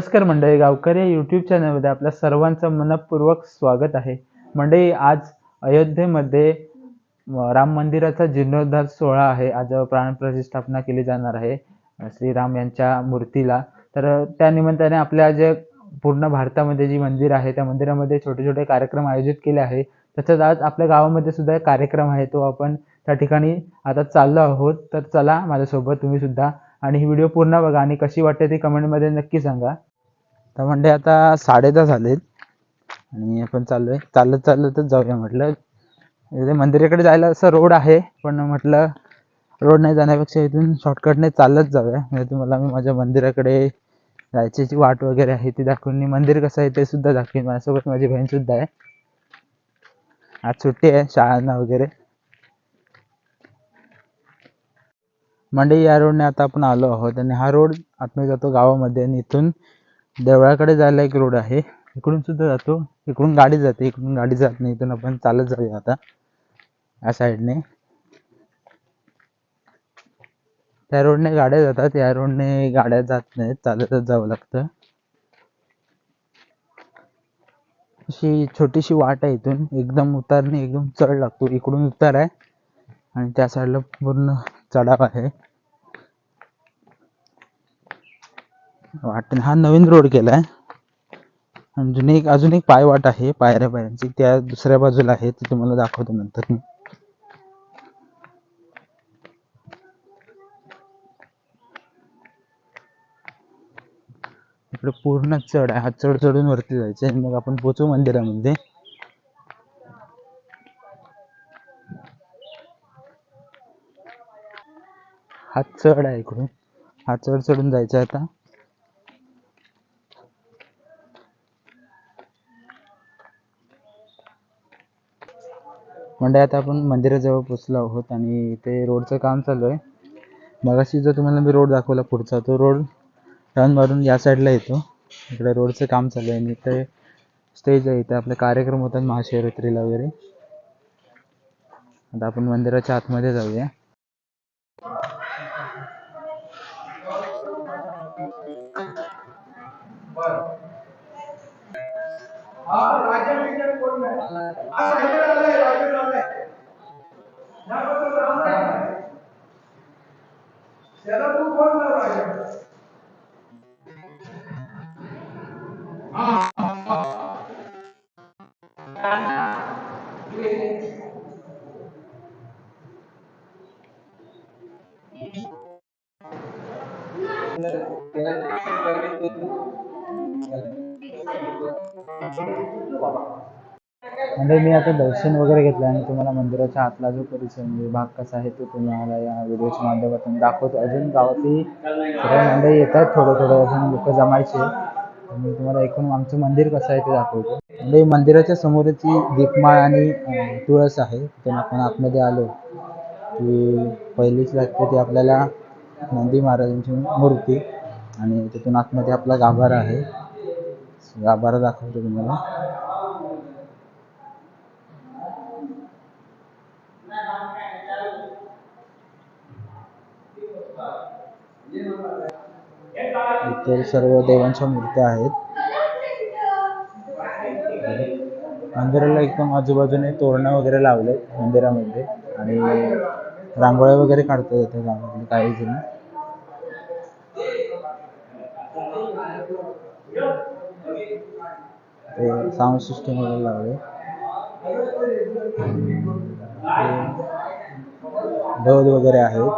नमस्कार मंडळी गावकरी या यूट्यूब चॅनलमध्ये आपल्या सर्वांचं मनपूर्वक स्वागत आहे. मंडळी आज अयोध्येमध्ये राम मंदिराचा जीर्णोद्धार सोहळा आहे. आज प्राणप्रतिष्ठापना केली जाणार आहे श्रीराम यांच्या मूर्तीला. तर त्या निमित्ताने आपल्या जे पूर्ण भारतामध्ये जी मंदिर आहे त्या मंदिरामध्ये छोटे छोटे कार्यक्रम आयोजित केले आहे. तसंच आज आपल्या गावामध्ये सुद्धा एक कार्यक्रम आहे तो आपण त्या ठिकाणी आता चाललो आहोत. तर चला माझ्यासोबत तुम्ही सुद्धा आणि ही व्हिडिओ पूर्ण बघा आणि कशी वाटते ती कमेंटमध्ये नक्की सांगा. तर म्हणजे आता साडेदा झालेत. आणि आपण चाललोय. चालत चालतच जाऊया म्हटलं. इथे मंदिराकडे जायला असं रोड आहे पण म्हटलं रोड नाही जाण्यापेक्षा इथून शॉर्टकटने चालत जाऊया. म्हणजे तुम्हाला मी माझ्या मंदिराकडे जायची वाट वगैरे आहे ती दाखवून मी मंदिर कसं आहे ते सुद्धा दाखवीन. माझ्यासोबत माझी बहीण सुद्धा आहे. आज सुट्टी आहे शाळांना वगैरे. मंडई या रोडने आता आपण आलो आहोत आणि हा रोड आतमध्ये जातो गावामध्ये आणि इथून देवळाकडे जायला एक रोड आहे. इकडून सुद्धा जातो. इकडून गाडी जाते. इकडून गाडी जात नाही. इथून आपण चालत जाऊया आता. या साईडने त्या रोडने गाड्या जातात. या रोडने गाड्या जात नाहीत. चालतच जावं लागतं. अशी छोटीशी वाट आहे इथून. एकदम उतारणे एकदम चढ लागतो. इकडून उतार आहे आणि त्या साईडला पूर्ण चढाव आहे. वाटेने हा नवीन रोड केला आहे अजून एक अजून एक पायवाट आहे पायऱ्या पायऱ्यांची. त्या दुसऱ्या बाजूला आहे ती तुम्हाला दाखवतो नंतर. मी इकडे पूर्ण चढ आहे. हा चढ चढून वरती जायचं मग आपण पोचू मंदिरामध्ये. हा चढ आहे इकडून. हा चढ चढून जायचा आहे आता. म्हणजे आता आपण मंदिराजवळ पोचलो आहोत आणि ते रोडचं काम चालू आहे. मगाशी जो तुम्हाला मी रोड दाखवला पुढचा तो रोड टर्न मारून या साईडला येतो. इकडे रोडचं काम चालू आहे आणि इथे स्टेज आहे. इथे आपले कार्यक्रम होतात महाशिवरात्रीला वगैरे. आता आपण मंदिराच्या आतमध्ये जाऊया. म्हणजे मी आता दर्शन वगैरे घेतलं आणि तुम्हाला मंदिराच्या आतला जो परिसर म्हणजे भाग कसा आहे तो तुम्हाला या व्हिडिओच्या माध्यमातून दाखवतो. अजून गावातही सगळे मंडळी येतात थोडं थोडं अजून लोक जमायचे. मी तुम्हाला एकूण आमचं मंदिर कसं आहे ते दाखवतो. म्हणजे मंदिराच्या समोरची दीपमाळ आणि तुळस आहे. तिथून आपण आतमध्ये आलो. की पहिलीच लागते ती आपल्याला नंदी महाराजांची मूर्ती आणि तिथून आतमध्ये आपला गाभारा आहे. गाभारा दाखवतो तुम्हाला. इतर सर्व देवांच्या मूर्त्या आहेत. मंदिराला एकदम आजूबाजूने तोरणं वगैरे लावले मंदिरामध्ये आणि रांगोळ्या वगैरे काढतात येतात गावातले काही जण. ते साऊंड सिस्टम वगैरे लावले ढोल वगैरे आहेत.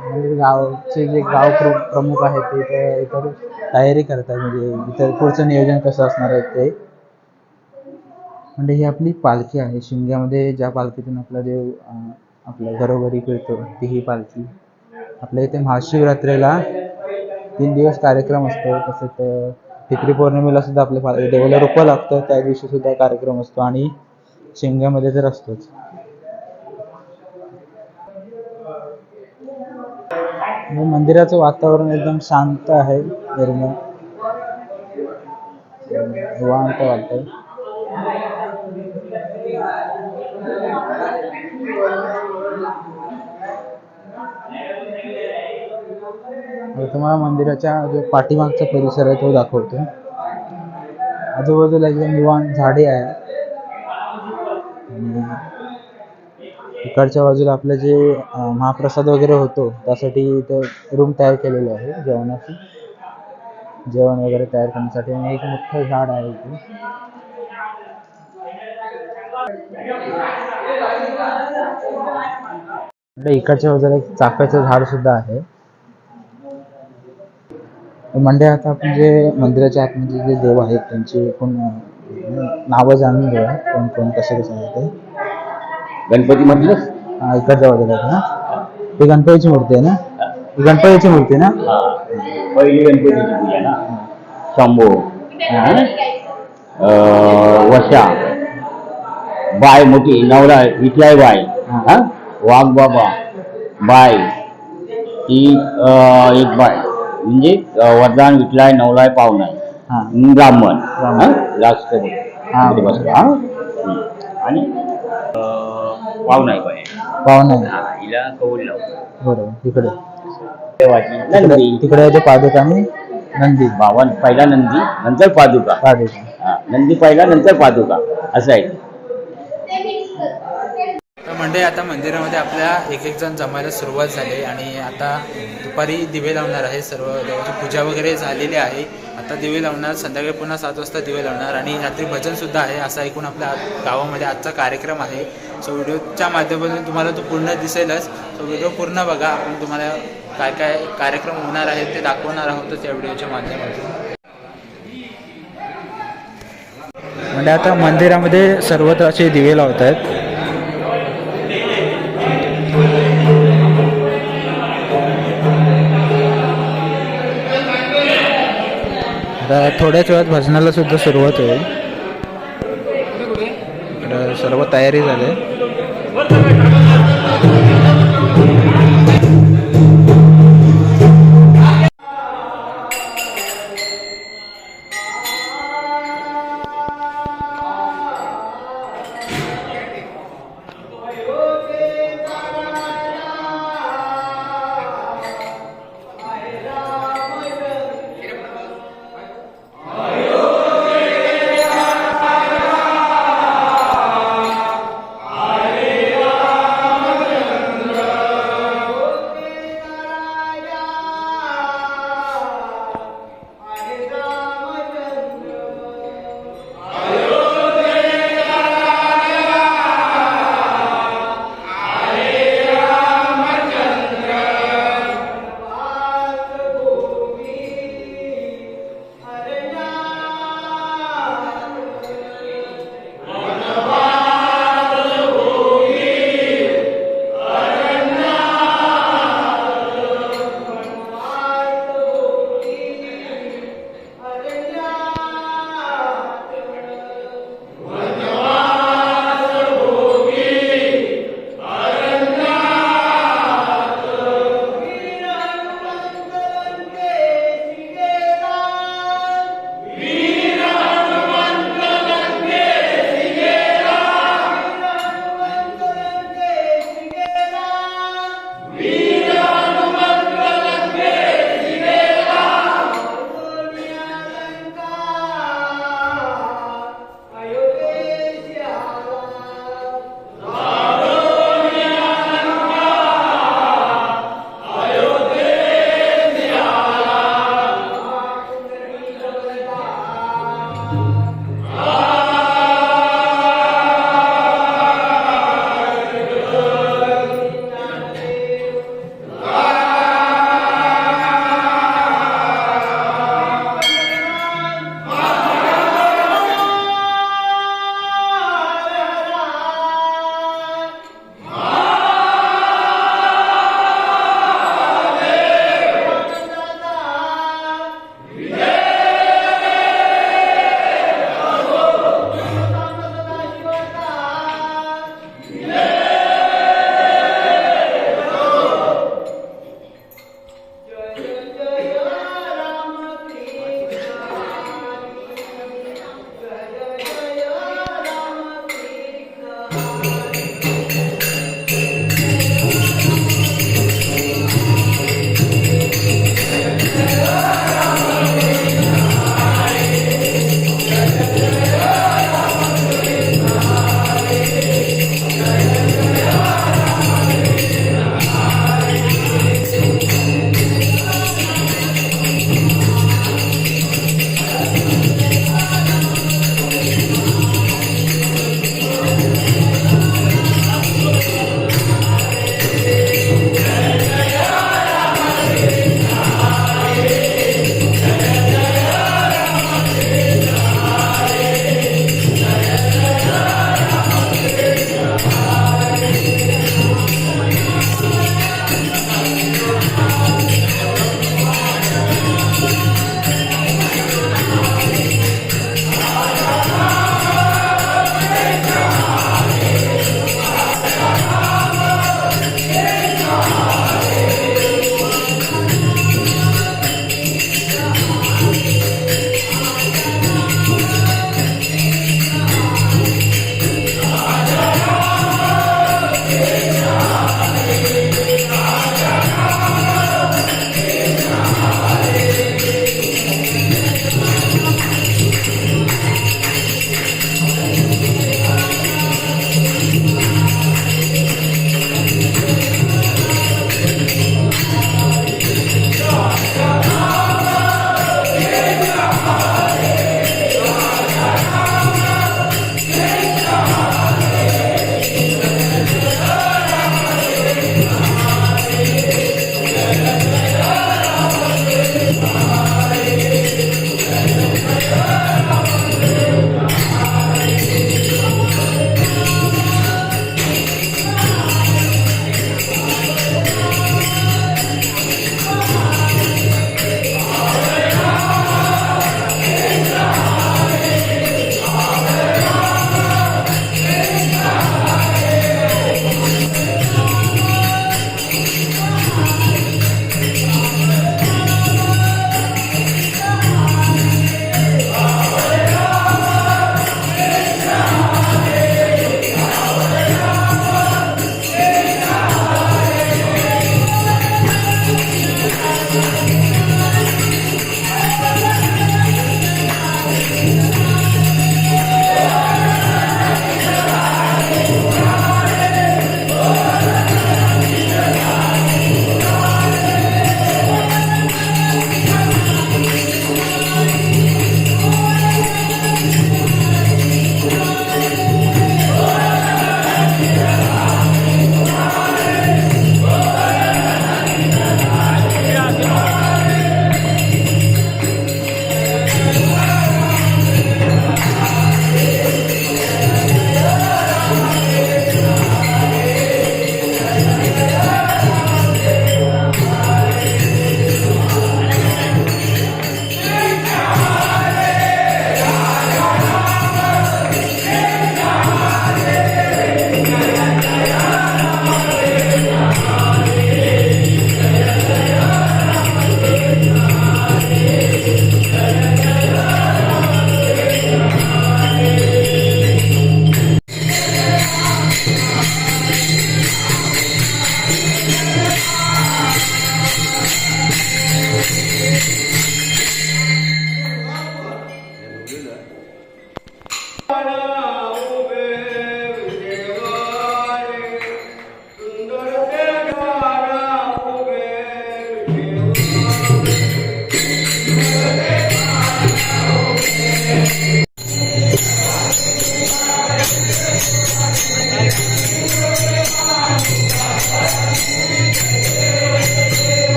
म्हणजे गावचे जे गाव प्र- प्रमुख आहेत ते इतर तयारी करतात. म्हणजे इतर पुढचं नियोजन कसं असणार आहे ते. म्हणजे ही आपली पालखी आहे. शिमग्यामध्ये ज्या पालखीतून आपला देव आपल्या घरोघरी फिरतो ती ही पालखी. आपल्या इथे महाशिवरात्रीला तीन दिवस कार्यक्रम असतो. तसंच टिकरी पौर्णिमेला सुद्धा आपल्या पा- देवाला रोपं लागतं. त्या दिवशी सुद्धा कार्यक्रम असतो आणि शिमग्यामध्ये तर असतोच. मंदिराचं वातावरण एकदम शांत आहे. निर्मळ. निवांत वाटतंय. आता तुम्हाला मंदिराच्या जो पाठीमागचा परिसर आहे तो दाखवतो. आजूबाजूला एकदम निवान झाडे आहे आणि इकडच्या बाजूला आपलं जे महाप्रसाद वगैरे होतो त्यासाठी इथं रूम तयार केलेली आहे जेवणाची. जेवण वगैरे तयार करण्यासाठी आणि एक मोठं झाड आहे इथे. इकडच्या बाजूला एक चाफ्याचं झाड सुद्धा आहे. म्हणजे आता आपण जे मंदिराच्या आतमध्ये जे देव आहेत त्यांची एकूण अं, नावं जाणून घेऊया. कोण कोण कसे कसे आहे ते? गणपती म्हटलं हा, इकडच्या बाजूला आहे ना? ही गणपतीची मूर्ती आहे ना? ही गणपतीची मूर्ती आहे ना? पहिली गणपतीची पूजा ना? शंभो वशा बाय मोठी नवरा विठलाई बाय हा? वाघ बाबा बाय ती अं, एक बाय. म्हणजे वरदान विठलाय नवलाय हा. ब्राह्मण. हा. आणि पावनाय बाय पाहुणे आहे. हा, हिला कौल लावतो बरोबर. इकडे देवाची तिकडे ते पादुका आणि नंदी. बावन पहिला नंदी नंतर पादुका. पादुका. नंदी पहिला नंतर पादुका. असं आहे. म्हणजे आता मंदिरामध्ये आपल्या एक एक जण जमायला सुरुवात झाली आणि आता दुपारी दिवे लावणार आहे. सर्व देवाची पूजा वगैरे झालेली आहे. आता दिवे लावणार संध्याकाळी पुन्हा सात वाजता दिवे लावणार आणि रात्री भजन सुद्धा आहे असा ऐकून आपल्या गावामध्ये आजचा कार्यक्रम आहे. सो व्हिडिओच्या माध्यमातून तुम्हाला तो पूर्ण दिसेलच. सो व्हिडिओ पूर्ण बघा. आपण तुम्हाला काय काय कार्यक्रम होणार आहेत ते दाखवणार आहोत त्या व्हिडिओच्या माध्यमातून. म्हणजे आता मंदिरामध्ये सर्वत्र असे दिवे लावत आहेत आता थोड्याच वेळात भजनाला सुद्धा सुरुवात होईल. सर्व तयारी झाली.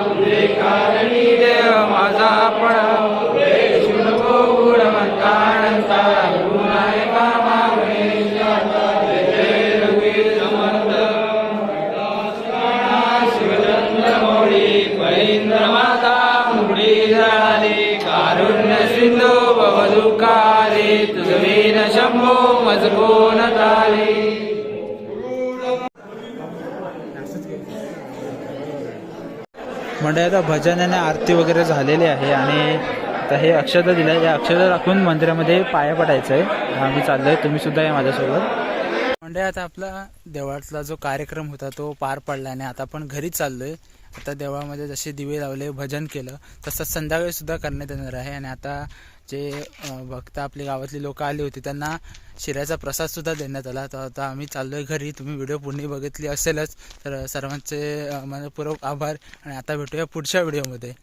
इंद्रमाता म्हणजे आता भजन आणि आरती वगैरे झालेली आहे आणि आता हे अक्षता दिलं आहे या अक्षता राखून मंदिरामध्ये पाया पडायचं आहे. आम्ही चाललोय. तुम्ही सुद्धा या माझ्यासोबत. म्हणजे आता आपला देवळातला जो कार्यक्रम होता तो पार पडला आणि आता आपण घरी चाललोय. आता देवळामध्ये जसे दिवे लावले भजन केलं तसंच संध्याकाळी सुद्धा करण्यात येणार आहे. आणि आता जे भक्त आपले गावातली लोक आली होती त्यांना शिऱ्याचा प्रसाद सुद्धा देण्यात आला. तर आता आम्ही चाललोय घरी तुम्ही व्हिडिओ पूर्ण बघितली असेलच. तर सर्वांचे मनपूर्वक आभार. आणि आता भेटूया पुढच्या व्हिडिओमध्ये.